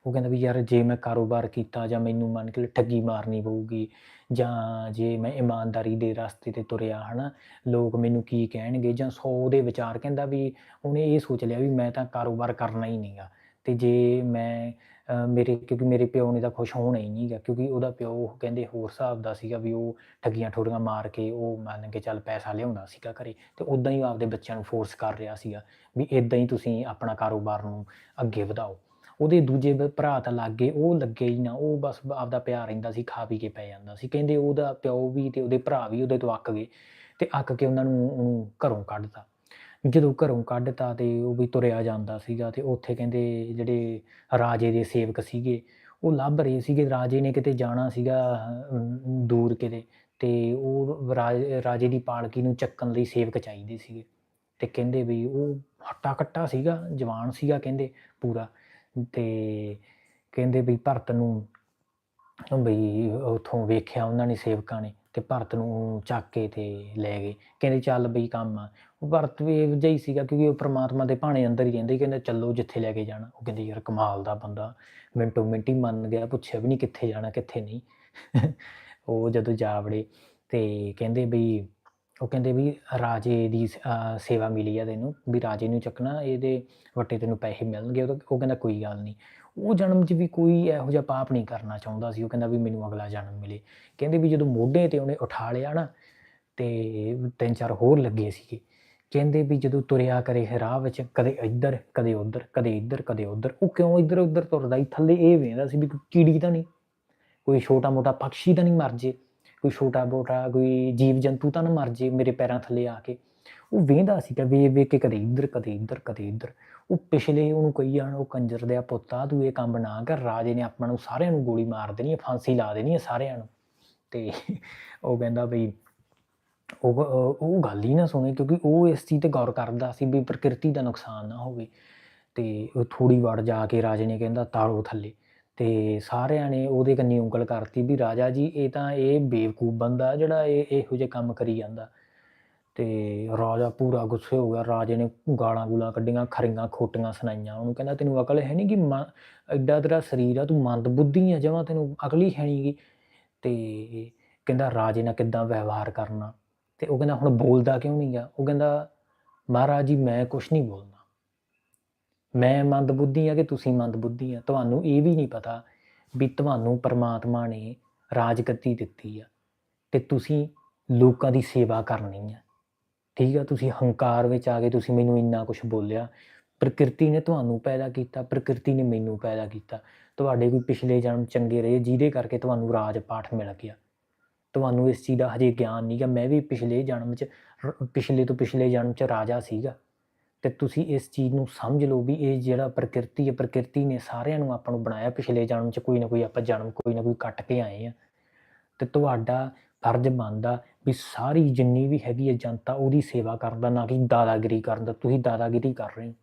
ਉਹ ਕਹਿੰਦਾ ਵੀ ਯਾਰ ਜੇ ਮੈਂ ਕਾਰੋਬਾਰ ਕੀਤਾ, ਜਾਂ ਮੈਨੂੰ ਮੰਨ ਕੇ ਠੱਗੀ ਮਾਰਨੀ ਪਊਗੀ, ਜਾਂ ਜੇ ਮੈਂ ਇਮਾਨਦਾਰੀ ਦੇ ਰਸਤੇ ਤੇ ਤੁਰਿਆ, ਹਨਾ, ਲੋਕ ਮੈਨੂੰ ਕੀ ਕਹਿਣਗੇ? ਜਾਂ ਸੌ ਦੇ ਵਿਚਾਰ ਕਹਿੰਦਾ ਵੀ ਉਹਨੇ ਇਹ ਸੋਚ ਲਿਆ ਵੀ ਮੈਂ ਤਾਂ ਕਾਰੋਬਾਰ ਕਰਨਾ ਹੀ ਨਹੀਂਗਾ ਤੇ ਜੇ ਮੈਂ ਮੇਰੇ ਕਿਉਂਕਿ ਮੇਰੇ ਪਿਓ ਨੇ ਤਾਂ ਖੁਸ਼ ਹੋਣਾ ਹੀ ਨਹੀਂਗਾ ਕਿਉਂਕਿ ਉਹਦਾ ਪਿਓ ਉਹ ਕਹਿੰਦੇ ਹੋਰ ਹਿਸਾਬ ਦਾ ਸੀਗਾ ਵੀ ਉਹ ਠੱਗੀਆਂ ਠੋੜੀਆਂ ਮਾਰ ਕੇ ਉਹ ਮੰਨ ਕੇ ਚੱਲ ਪੈਸਾ ਲਿਆਉਂਦਾ ਸੀਗਾ ਘਰੇ ਤੇ ਉਦਾਂ ਹੀ ਆਪਦੇ ਬੱਚਿਆਂ ਨੂੰ ਫੋਰਸ ਕਰ ਰਿਹਾ ਸੀਗਾ ਵੀ ਇਦਾਂ ਹੀ ਤੁਸੀਂ ਆਪਣਾ ਕਾਰੋਬਾਰ ਨੂੰ ਅੱਗੇ ਵਧਾਓ। ਉਹਦੇ ਦੂਜੇ ਭਰਾ ਤਾਂ ਲੱਗੇ, ਉਹ ਲੱਗੇ ਹੀ ਨਾ, ਉਹ ਬਸ ਆਪਦਾ ਪਿਆਰ ਰਹਿੰਦਾ ਸੀ, ਖਾ ਪੀ ਕੇ ਪੈ ਜਾਂਦਾ ਸੀ। ਕਹਿੰਦੇ ਉਹਦਾ ਪਿਓ ਵੀ ਤੇ ਉਹਦੇ ਭਰਾ ਵੀ ਉਹਦੇ ਤੋਂ ਅੱਕ ਗਏ ਤੇ ਅੱਕ ਕੇ ਉਹਨਾਂ ਨੂੰ ਉਹਨੂੰ ਘਰੋਂ ਕੱਢਤਾ। ਜਦੋਂ ਘਰੋਂ ਕੱਢਤਾ ਤੇ ਉਹ ਵੀ ਤੁਰਿਆ ਜਾਂਦਾ ਸੀਗਾ ਤੇ ਉੱਥੇ ਕਹਿੰਦੇ ਜਿਹੜੇ ਰਾਜੇ ਦੇ ਸੇਵਕ ਸੀਗੇ, ਉਹ ਲੱਭ ਰਹੇ ਸੀਗੇ, ਰਾਜੇ ਨੇ ਕਿਤੇ ਜਾਣਾ ਸੀਗਾ ਦੂਰ ਕਿਤੇ ਤੇ ਉਹ ਰਾਜ- ਰਾਜੇ ਦੀ ਪਾਲਕੀ ਨੂੰ ਚੱਕਣ ਲਈ ਸੇਵਕ ਚਾਹੀਦੇ ਸੀਗੇ ਤੇ ਕਹਿੰਦੇ ਵੀ ਉਹ ਹੱਟਾ ਕੱਟਾ ਸੀਗਾ, ਜਵਾਨ ਸੀਗਾ ਕਹਿੰਦੇ ਪੂਰਾ ਤੇ ਕਹਿੰਦੇ ਵੀ ਭਰਤ ਨੂੰ ਬਈ ਉਥੋਂ ਵੇਖਿਆ ਉਹਨਾਂ ਨੇ ਸੇਵਕਾਂ ਨੇ ਤੇ ਭਰਤ ਨੂੰ ਚੱਕ ਕੇ ਤੇ ਲੈ ਗਏ। ਕਹਿੰਦੇ ਚੱਲ ਬਈ ਕੰਮ ਆ। ਭਰਤ ਵੀ ਇਹੋ ਜਿਹਾ ਹੀ ਸੀਗਾ ਕਿਉਂਕਿ ਉਹ ਪ੍ਰਮਾਤਮਾ ਦੇ ਭਾਣੇ ਅੰਦਰ ਹੀ ਰਹਿੰਦੇ ਕਹਿੰਦੇ ਚੱਲੋ ਜਿੱਥੇ ਲੈ ਕੇ ਜਾਣਾ। ਉਹ ਕਹਿੰਦੇ ਯਾਰ ਕਮਾਲ ਦਾ ਬੰਦਾ, ਮਿੰਟੋ ਮਿੰਟ ਹੀ ਮੰਨ ਗਿਆ, ਪੁੱਛਿਆ ਵੀ ਨਹੀਂ ਕਿੱਥੇ ਜਾਣਾ, ਕਿੱਥੇ ਨਹੀਂ। ਉਹ ਜਦੋਂ ਜਾ ਵੜੇ ਤੇ ਕਹਿੰਦੇ ਵੀ, ਉਹ ਕਹਿੰਦੇ ਵੀ ਰਾਜੇ ਦੀ ਸ- ਸੇਵਾ ਮਿਲੀ ਆ ਤੈਨੂੰ, ਵੀ ਰਾਜੇ ਨੂੰ ਚੱਕਣਾ, ਇਹਦੇ ਵੱਟੇ ਤੈਨੂੰ ਪੈਸੇ ਮਿਲਣਗੇ, ਉਹ ਤਾਂ- ਉਹ ਕਹਿੰਦਾ ਕੋਈ ਗੱਲ ਨਹੀਂ ਉਹ ਜਨਮ 'ਚ ਵੀ ਕੋਈ ਇਹੋ ਜਿਹਾ ਪਾਪ ਨਹੀਂ ਕਰਨਾ ਚਾਹੁੰਦਾ ਸੀ, ਉਹ ਕਹਿੰਦਾ ਵੀ ਮੈਨੂੰ ਅਗਲਾ ਜਨਮ ਮਿਲੇ। ਕਹਿੰਦੇ ਵੀ ਜਦੋਂ ਮੋਢੇ ਤੇ ਉਹਨੇ ਉਠਾ ਲਿਆ ਨਾ, ਤੇ ਤਿੰਨ ਚਾਰ ਹੋਰ ਲੱਗੇ ਸੀਗੇ। ਕਹਿੰਦੇ ਵੀ ਜਦੋਂ ਤੁਰਿਆ ਕਰੇ ਰਾਹ ਵਿੱਚ, ਕਦੇ ਇੱਧਰ, ਕਦੇ ਉੱਧਰ, ਕਦੇ ਇੱਧਰ, ਕਦੇ ਉੱਧਰ। ਉਹ ਕਿਉਂ ਇੱਧਰ ਉੱਧਰ ਤੁਰਦਾ ਸੀ ਥੱਲੇ ਇਹ ਵੇਂਦਾ ਸੀ ਵੀ ਕੋਈ ਕੀੜੀ ਤਾਂ ਨਹੀਂ, ਕੋਈ ਛੋਟਾ ਮੋਟਾ ਪੰਛੀ ਤਾਂ ਨਹੀਂ ਮਰ ਜੇ, ਕੋਈ ਛੋਟਾ ਮੋਟਾ ਕੋਈ ਜੀਵ ਜੰਤੂ ਤਾਂ ਨਾ ਮਰ ਜੇ ਮੇਰੇ ਪੈਰਾਂ ਥੱਲੇ ਆ ਕੇ। ਉਹ ਵੇਂਦਾ ਸੀਗਾ, ਵੇਖ ਵੇਖ ਕੇ ਕਦੇ ਇੱਧਰ ਕਦੇ ਇੱਧਰ ਕਦੇ ਇੱਧਰ। ਉਹ ਪਿਛਲੇ ਉਹਨੂੰ ਕਹੀ ਜਾਣ, ਉਹ ਕੰਜਰ ਦੇ ਪੁੱਤਾ ਤੂੰ ਇਹ ਕੰਮ ਨਾ ਕਰ, ਰਾਜੇ ਨੇ ਆਪਾਂ ਨੂੰ ਸਾਰਿਆਂ ਨੂੰ ਗੋਲੀ ਮਾਰ ਦੇਣੀ ਹੈ ਫਾਂਸੀ ਲਾ ਦੇਣੀ ਹੈ ਸਾਰਿਆਂ ਨੂੰ। ਤੇ ਉਹ ਕਹਿੰਦਾ ਬਈ ਉਹ ਉਹ ਗੱਲ ਹੀ ਨਾ ਸੁਣੇ, ਕਿਉਂਕਿ ਉਹ ਇਸ ਚੀਜ਼ ਤੇ ਗੌਰ ਕਰਦਾ ਸੀ ਵੀ ਪ੍ਰਕਿਰਤੀ ਦਾ ਨੁਕਸਾਨ ਨਾ ਹੋਵੇ। ਤੇ ਉਹ ਥੋੜੀ ਵੜ ਜਾ ਕੇ ਰਾਜੇ ਨੇ ਕਹਿੰਦਾ ਤਾਰੋ ਥੱਲੇ। ਤੇ ਸਾਰਿਆਂ ਨੇ ਉਹਦੇ ਕੰਨੀ ਉਂਗਲ ਕਰਤੀ ਵੀ ਰਾਜਾ ਜੀ, ਇਹ ਤਾਂ ਇਹ ਬੇਵਕੂਫ ਬੰਦਾ ਜਿਹੜਾ ਇਹ ਇਹੋ ਜਿਹੇ ਕੰਮ ਕਰੀ ਜਾਂਦਾ। ਤੇ ਰਾਜਾ ਪੂਰਾ ਗੁੱਸੇ ਹੋ ਗਿਆ। ਰਾਜੇ ਨੇ ਗਾਲਾਂ ਗੂਲਾਂ ਕੱਢੀਆਂ, ਖਰੀਆਂ ਖੋਟੀਆਂ ਸੁਣਾਈਆਂ। ਉਹਨੂੰ ਕਹਿੰਦਾ, ਤੈਨੂੰ ਅਕਲ ਹੈ ਨਹੀਂ ਕਿ ਮ- ਐਡਾ ਤੇਰਾ ਸਰੀਰ ਆ, ਤੂੰ ਮੰਦ ਬੁੱਧੀ ਆ, ਜਮਾਂ ਤੈਨੂੰ ਅਕਲ ਹੀ ਹੈ ਨਹੀਂ ਗੀ। ਤੇ ਕਹਿੰਦਾ, ਰਾਜੇ ਨਾਲ ਕਿੱਦਾਂ ਵਿਵਹਾਰ ਕਰਨਾ? ਤੇ ਉਹ ਕਹਿੰਦਾ, ਹੁਣ ਬੋਲਦਾ ਕਿਉਂ ਨਹੀਂ ਆ? ਉਹ ਕਹਿੰਦਾ, ਮਹਾਰਾਜ ਜੀ, ਮੈਂ ਕੁਛ ਨਹੀਂ ਬੋਲਣਾ ਮੈਂ ਮੰਦ ਬੁੱਧੀ ਆ ਕਿ ਤੁਸੀਂ ਮੰਦ ਬੁੱਧੀ ਆ? ਤੁਹਾਨੂੰ ਇਹ ਵੀ ਨਹੀਂ ਪਤਾ ਵੀ ਤੁਹਾਨੂੰ ਪਰਮਾਤਮਾ ਨੇ ਰਾਜਗੱਦੀ ਦਿੱਤੀ ਆ ਤੇ ਤੁਸੀਂ ਲੋਕਾਂ ਦੀ ਸੇਵਾ ਕਰਨੀ ਆ। ਠੀਕ ਆ, ਤੁਸੀਂ ਹੰਕਾਰ ਵਿੱਚ ਆ ਗਏ ਤੁਸੀਂ ਮੈਨੂੰ ਇੰਨਾ ਕੁਝ ਬੋਲਿਆ। ਪ੍ਰਕਿਰਤੀ ਨੇ ਤੁਹਾਨੂੰ ਪੈਦਾ ਕੀਤਾ, ਪ੍ਰਕਿਰਤੀ ਨੇ ਮੈਨੂੰ ਪੈਦਾ ਕੀਤਾ। ਤੁਹਾਡੇ ਕੋਈ ਪਿਛਲੇ ਜਨਮ ਚੰਗੇ ਰਹੇ, ਜਿਹਦੇ ਕਰਕੇ ਤੁਹਾਨੂੰ ਰਾਜ ਪਾਠ ਮਿਲ ਗਿਆ। ਤੁਹਾਨੂੰ ਇਸ ਚੀਜ਼ ਦਾ ਹਜੇ ਗਿਆਨ ਨਹੀਂ ਗਾ। ਮੈਂ ਵੀ ਪਿਛਲੇ ਜਨਮ 'ਚ, ਰ- ਪਿਛਲੇ ਤੋਂ ਪਿਛਲੇ ਜਨਮ 'ਚ ਰਾਜਾ ਸੀਗਾ। ਤੇ ਤੁਸੀਂ ਇਸ ਚੀਜ਼ ਨੂੰ ਸਮਝ ਲਓ ਵੀ ਇਹ ਜਿਹੜਾ ਪ੍ਰਕਿਰਤੀ ਹੈ, ਪ੍ਰਕਿਰਤੀ ਨੇ ਸਾਰਿਆਂ ਨੂੰ ਆਪਾਂ ਨੂੰ ਬਣਾਇਆ ਪਿਛਲੇ ਜਨਮ 'ਚ। ਕੋਈ ਨਾ ਕੋਈ ਆਪਾਂ ਜਨਮ, ਕੋਈ ਨਾ ਕੋਈ ਕੱਟ ਕੇ ਆਏ ਆ। ਤੇ ਤੁਹਾਡਾ ਫਰਜ਼ ਬਣਦਾ ਵੀ ਸਾਰੀ ਜਿੰਨੀ ਵੀ ਹੈਗੀ ਹੈ ਜਨਤਾ ਉਹਦੀ ਸੇਵਾ ਕਰਨ ਦਾ, ਨਾ ਕਿ ਦਾਦਾਗਿਰੀ ਕਰਨ ਦਾ। ਤੁਸੀਂ ਦਾਦਾਗਿਰੀ ਕਰ ਰਹੇ ਹੋ।